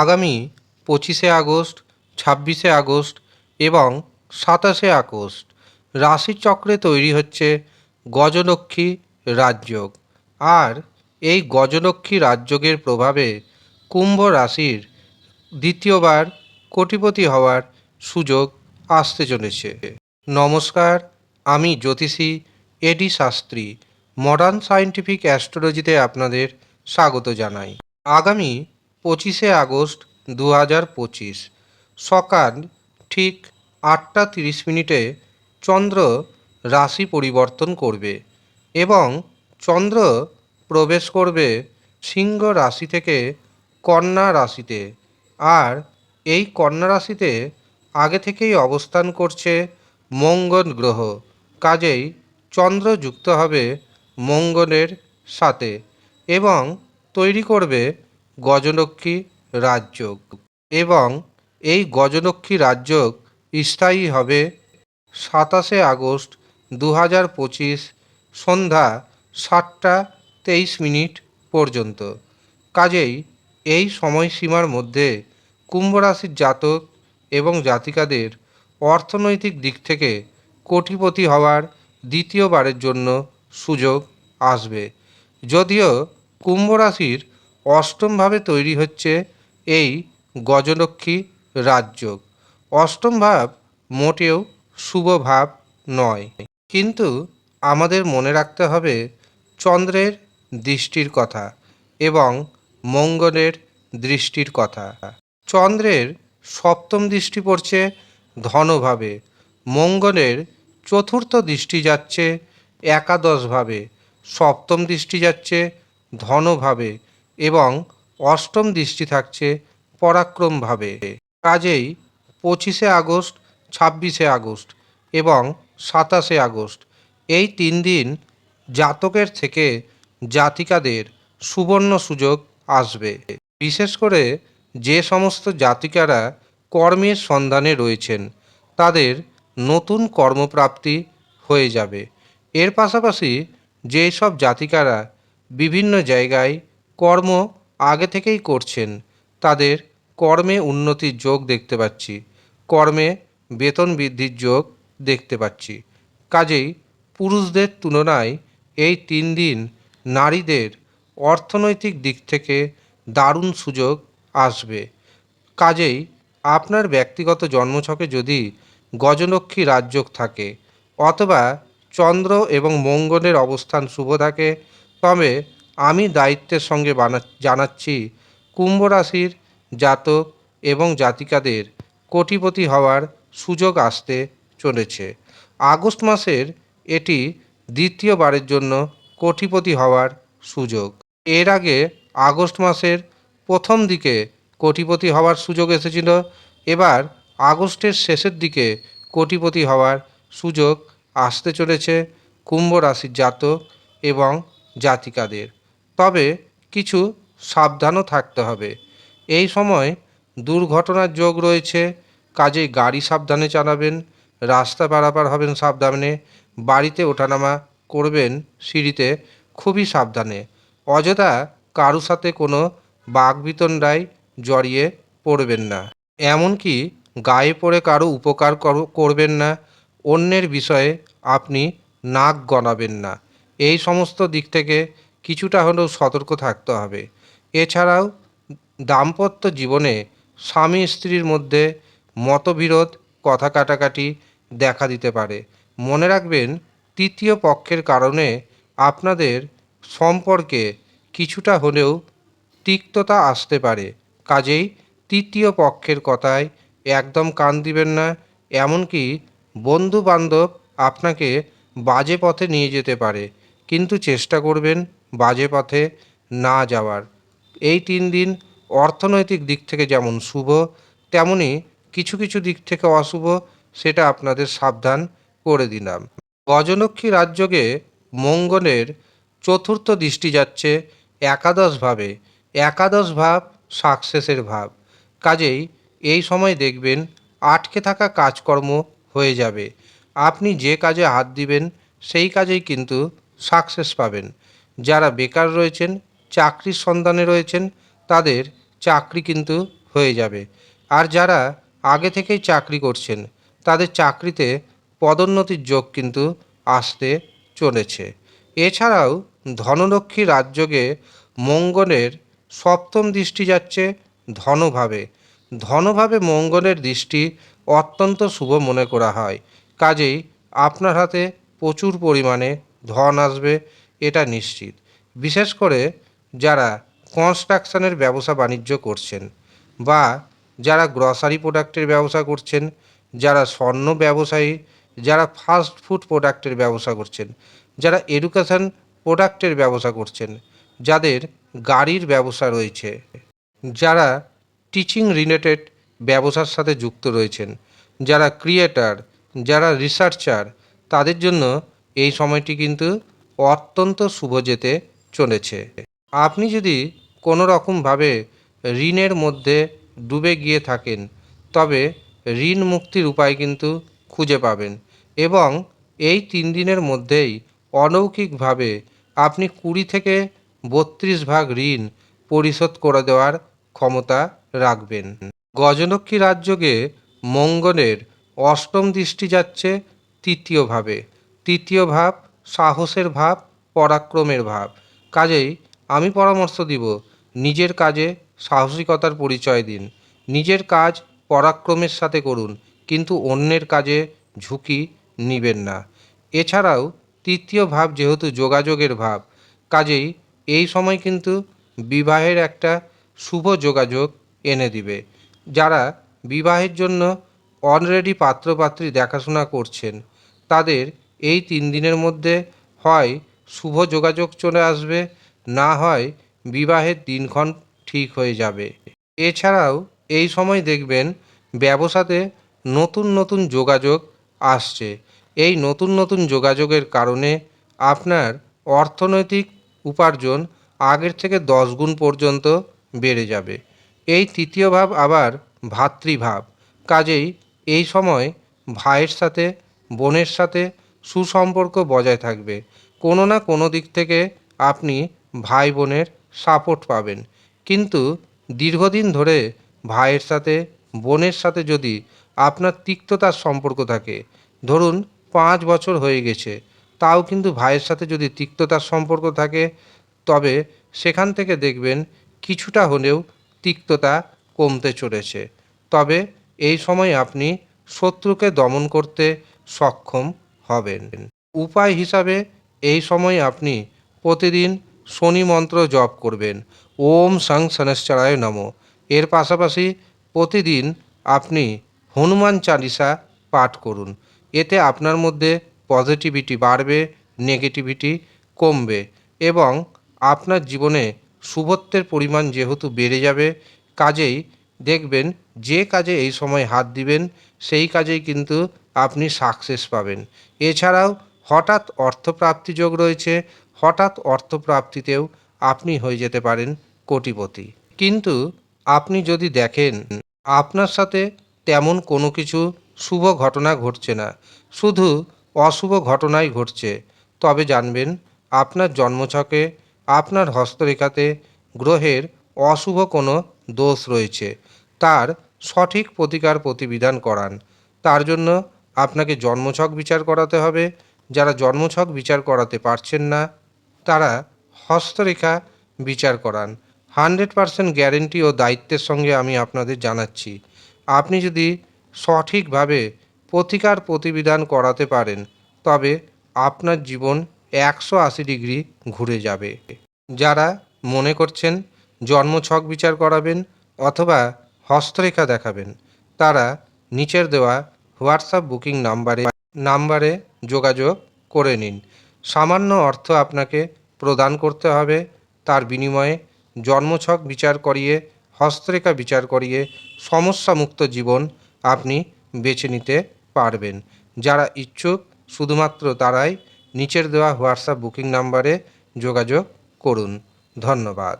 আগামী পঁচিশে আগস্ট, ছাব্বিশে আগস্ট এবং সাতাশে আগস্ট রাশিচক্রে তৈরি হচ্ছে গজলক্ষ্মী রাজযোগ। আর এই গজলক্ষ্মী রাজযোগের প্রভাবে কুম্ভ রাশির দ্বিতীয়বার কোটিপতি হওয়ার সুযোগ আসতে চলেছে। নমস্কার, আমি জ্যোতিষী A D Shastri modern scientific অ্যাস্ট্রোলজিতে আপনাদের স্বাগত জানাই। আগামী পঁচিশে আগস্ট দু হাজার পঁচিশ। সকাল ঠিক আটটা তিরিশ মিনিটে চন্দ্র রাশি পরিবর্তন করবে এবং চন্দ্র প্রবেশ করবে সিংহ রাশি থেকে কন্যা রাশিতে। আর এই কন্যা রাশিতে আগে থেকেই অবস্থান করছে মঙ্গল গ্রহ। কাজেই চন্দ্র যুক্ত হবে মঙ্গলের সাথে এবং তৈরি করবে গজলক্ষ্মী রাজযোগ। এবং এই গজলক্ষ্মী রাজযোগ স্থায়ী হবে সাতাশে আগস্ট দু হাজার পঁচিশ সন্ধ্যা সাতটা তেইশ মিনিট পর্যন্ত। কাজেই এই সময়সীমার মধ্যে কুম্ভ রাশির জাতক এবং জাতিকাদের অর্থনৈতিক দিক থেকে কোটিপতি হওয়ার দ্বিতীয়বারের জন্য সুযোগ আসবে। যদিও কুম্ভ রাশির অষ্টমভাবে তৈরি হচ্ছে এই গজলক্ষ্মী রাজযোগ। অষ্টম ভাব মোটেও শুভ ভাব নয়। কিন্তু আমাদের মনে রাখতে হবে চন্দ্রের দৃষ্টির কথা এবং মঙ্গলের দৃষ্টির কথা। চন্দ্রের সপ্তম দৃষ্টি পড়ছে ধনভাবে, মঙ্গলের চতুর্থ দৃষ্টি যাচ্ছে একাদশভাবে সপ্তম দৃষ্টি যাচ্ছে ধনভাবে এবং অষ্টম দৃষ্টি থাকছে পরাক্রমভাবে। কাজেই পঁচিশে আগস্ট, ছাব্বিশে আগস্ট এবং সাতাশে আগস্ট এই তিন দিন জাতকের থেকে জাতিকাদের সুবর্ণ সুযোগ আসবে। বিশেষ করে যে সমস্ত জাতিকারা কর্মের সন্ধানে রয়েছেন, তাদের নতুন কর্মপ্রাপ্তি হয়ে যাবে। এর পাশাপাশি যেসব জাতিকারা বিভিন্ন জায়গায় কর্ম আগে থেকেই করছেন। তাদের কর্মে উন্নতির যোগ দেখতে পাচ্ছি। কর্মে বেতন বৃদ্ধির যোগ দেখতে পাচ্ছি। কাজেই পুরুষদের তুলনায় এই তিন দিন নারীদের অর্থনৈতিক দিক থেকে দারুণ সুযোগ আসবে। কাজেই আপনার ব্যক্তিগত জন্মছকে যদি গজলক্ষ্মী রাজযোগ থাকে, অথবা চন্দ্র এবং মঙ্গলের অবস্থান শুভ থাকে, তবে আমি দায়িত্বের সঙ্গে বানা, জানাচ্ছি কুম্ভ রাশির জাতক এবং জাতিকাদের কোটিপতি হওয়ার সুযোগ আসতে চলেছে। আগস্ট মাসের এটি দ্বিতীয়বারের জন্য কোটিপতি হওয়ার সুযোগ। এর আগে আগস্ট মাসের প্রথম দিকে কোটিপতি হওয়ার সুযোগ এসেছিল। এবার আগস্টের শেষের দিকে কোটিপতি হওয়ার সুযোগ আসতে চলেছে কুম্ভ রাশির জাতক এবং জাতিকাদের। তবে কিছু সাবধানও থাকতে হবে। এই সময় দুর্ঘটনার যোগ রয়েছে, কাজেই গাড়ি সাবধানে চালাবেন, রাস্তা পারাপার হবেন সাবধানে, বাড়িতে ওঠানামা করবেন সিঁড়িতে খুবই সাবধানে। অযথা কারু সাথে কোনো বাঘবিতণ্ডায় জড়িয়ে পড়বেন না। এমনকি গায়ে পড়ে কারও উপকার কর- করবেন না, অন্যের বিষয়ে আপনি নাক গলাবেন না। এই সমস্ত দিক থেকে কিছুটা হলেও সতর্ক থাকতে হবে। এছাড়াও, দাম্পত্য জীবনে স্বামী স্ত্রীর মধ্যে মতবিরোধ, কথা কাটাকাটি দেখা দিতে পারে। মনে রাখবেন, তৃতীয় পক্ষের কারণে আপনাদের সম্পর্কে কিছুটা হলেও তিক্ততা আসতে পারে। কাজেই তৃতীয় পক্ষের কথায় একদম কান দিবেন না, এমনকি বন্ধু বান্ধব আপনাকে বাজে পথে নিয়ে যেতে পারে। কিন্তু চেষ্টা করবেন বাজে পথে না যাওয়ার। এই তিন দিন অর্থনৈতিক দিক থেকে যেমন শুভ, তেমনি কিছু কিছু দিক থেকে অশুভ, সেটা আপনাদের সাবধান করে দিলাম। গজলক্ষ্মী রাজযোগে মঙ্গলের চতুর্থ দৃষ্টি যাচ্ছে একাদশভাবে একাদশ ভাব সাকসেসের ভাব। কাজেই এই সময় দেখবেন আটকে থাকা কাজকর্ম হয়ে যাবে। আপনি যে কাজে হাত দিবেন, সেই কাজেই কিন্তু সাকসেস পাবেন। যারা বেকার রয়েছেন, চাকরির সন্ধানে রয়েছেন, তাদের চাকরি কিন্তু হয়ে যাবে। আর যারা আগে থেকেই চাকরি করছেন, তাদের চাকরিতে পদোন্নতির যোগ কিন্তু আসতে চলেছে। এছাড়াও ধনলক্ষ্মী রাজযোগে মঙ্গলের সপ্তম দৃষ্টি যাচ্ছে ধনভাবে। ধনভাবে মঙ্গলের দৃষ্টি অত্যন্ত শুভ মনে করা হয়। কাজেই আপনার হাতে প্রচুর পরিমাণে ধন আসবে এটা নিশ্চিত। বিশেষ করে যারা কনস্ট্রাকশনের ব্যবসা বাণিজ্য করছেন বা যারা গ্রসারি প্রোডাক্টের ব্যবসা করছেন, যারা স্বর্ণ ব্যবসায়ী, যারা ফাস্ট ফুড প্রোডাক্টের ব্যবসা করছেন, যারা এডুকেশন প্রোডাক্টের ব্যবসা করছেন, যাদের গাড়ির ব্যবসা রয়েছে, যারা টিচিং রিলেটেড ব্যবসার সাথে যুক্ত রয়েছেন, যারা ক্রিয়েটার, যারা রিসার্চার, তাদের জন্য এই সময়টি কিন্তু অত্যন্ত শুভ যেতে চলেছে। আপনি যদি কোনো রকমভাবে ঋণের মধ্যে ডুবে গিয়ে থাকেন, তবে ঋণ মুক্তির উপায় কিন্তু খুঁজে পাবেন এবং এই তিন দিনের মধ্যেই অলৌকিকভাবে আপনি কুড়ি থেকে বত্রিশ ভাগ ঋণ পরিশোধ করে দেওয়ার ক্ষমতা রাখবেন। গজলক্ষ্মী রাজযোগে মঙ্গলের অষ্টম দৃষ্টি যাচ্ছে তৃতীয় ভাবে। তৃতীয় ভাব সাহসের ভাব, পরাক্রমের ভাব। কাজেই আমি পরামর্শ দিব, নিজের কাজে সাহসিকতার পরিচয় দিন। নিজের কাজ পরাক্রমের সাথে করুন, কিন্তু অন্যের কাজে ঝুঁকি নেবেন না। এছাড়াও তৃতীয় ভাব যেহেতু যোগাযোগের ভাব, কাজেই এই সময় কিন্তু বিবাহের একটা শুভ যোগাযোগ এনে দিবে। যারা বিবাহের জন্য অলরেডি পাত্রপাত্রী দেখাশোনা করছেন, তাদের এই তিন দিনের মধ্যে হয় শুভ যোগাযোগ চলে আসবে, না হয় বিবাহের দিনক্ষণ ঠিক হয়ে যাবে। এছাড়াও এই সময় দেখবেন ব্যবসাতে নতুন নতুন যোগাযোগ আসছে। এই নতুন নতুন যোগাযোগের কারণে আপনার অর্থনৈতিক উপার্জন আগের থেকে দশ গুণ পর্যন্ত বেড়ে যাবে। এই তৃতীয় ভাব আবার ভাতৃভাব। কাজেই এই সময় ভাইয়ের সাথে, বোনের সাথে সুসম্পর্ক বজায় থাকবে। কোনো না কোনো দিক থেকে আপনি ভাই বোনের সাপোর্ট পাবেন। কিন্তু দীর্ঘদিন ধরে ভাইয়ের সাথে, বোনের সাথে যদি আপনার তিক্ততার সম্পর্ক থাকে, ধরুন পাঁচ বছর হয়ে গেছে, তাও কিন্তু ভাইয়ের সাথে যদি তিক্ততার সম্পর্ক থাকে, তবে সেখান থেকে দেখবেন কিছুটা হলেও তিক্ততা কমতে চলেছে। তবে এই সময় আপনি শত্রুকে দমন করতে সক্ষম হবেন। উপায় হিসাবে এই সময় আপনি প্রতিদিন শনি মন্ত্র জপ করবেন। ওম সং শনশ্চরায় নম। এর পাশাপাশি প্রতিদিন আপনি হনুমান চালিসা পাঠ করুন। এতে আপনার মধ্যে পজিটিভিটি বাড়বে নেগেটিভিটি কমবে এবং আপনার জীবনে শুভত্বের পরিমাণ যেহেতু বেড়ে যাবে, কাজেই দেখবেন যে কাজে এই সময় হাত দিবেন, সেই কাজেই কিন্তু আপনি সাকসেস পাবেন। এছাড়াও হঠাৎ অর্থপ্রাপ্তি যোগ রয়েছে, হঠাৎ অর্থপ্রাপ্তিতেও আপনি হয়ে যেতে পারেন কোটিপতি। কিন্তু আপনি যদি দেখেন, আপনার সাথে তেমন কোনো কিছু শুভ ঘটনা ঘটছে না, শুধু অশুভ ঘটনাই ঘটছে, তবে জানবেন আপনার জন্মছকে, আপনার হস্তরেখাতে গ্রহের অশুভ কোনো দোষ রয়েছে। তার সঠিক প্রতিকার প্রতিবিধান করান। তার জন্য আপনাকে জন্মছক বিচার করাতে হবে। যারা জন্মছক বিচার করাতে পারছেন না, তারা হস্তরেখা বিচার করান। হান্ড্রেড পারসেন্ট গ্যারেন্টি ও দায়িত্বের সঙ্গে আমি আপনাদের জানাচ্ছি। আপনি যদি সঠিকভাবে প্রতিকার প্রতিবিধান করাতে পারেন, তবে আপনার জীবন একশো আশি ডিগ্রি ঘুরে যাবে। যারা মনে করছেন জন্মছক বিচার করাবেন অথবা হস্তরেখা দেখাবেন। তারা নিচের দেওয়া হোয়াটসঅ্যাপ বুকিং নাম্বারে নাম্বারে যোগাযোগ করে নিন। সামান্য অর্থ আপনাকে প্রদান করতে হবে। তার বিনিময়ে জন্মছক বিচার করিয়ে, হস্তরেখা বিচার করিয়ে সমস্যামুক্ত জীবন আপনি বেছে নিতে পারবেন। যারা ইচ্ছুক, শুধুমাত্র তারাই নিচের দেওয়া হোয়াটসঅ্যাপ বুকিং নাম্বারে যোগাযোগ করুন। ধন্যবাদ।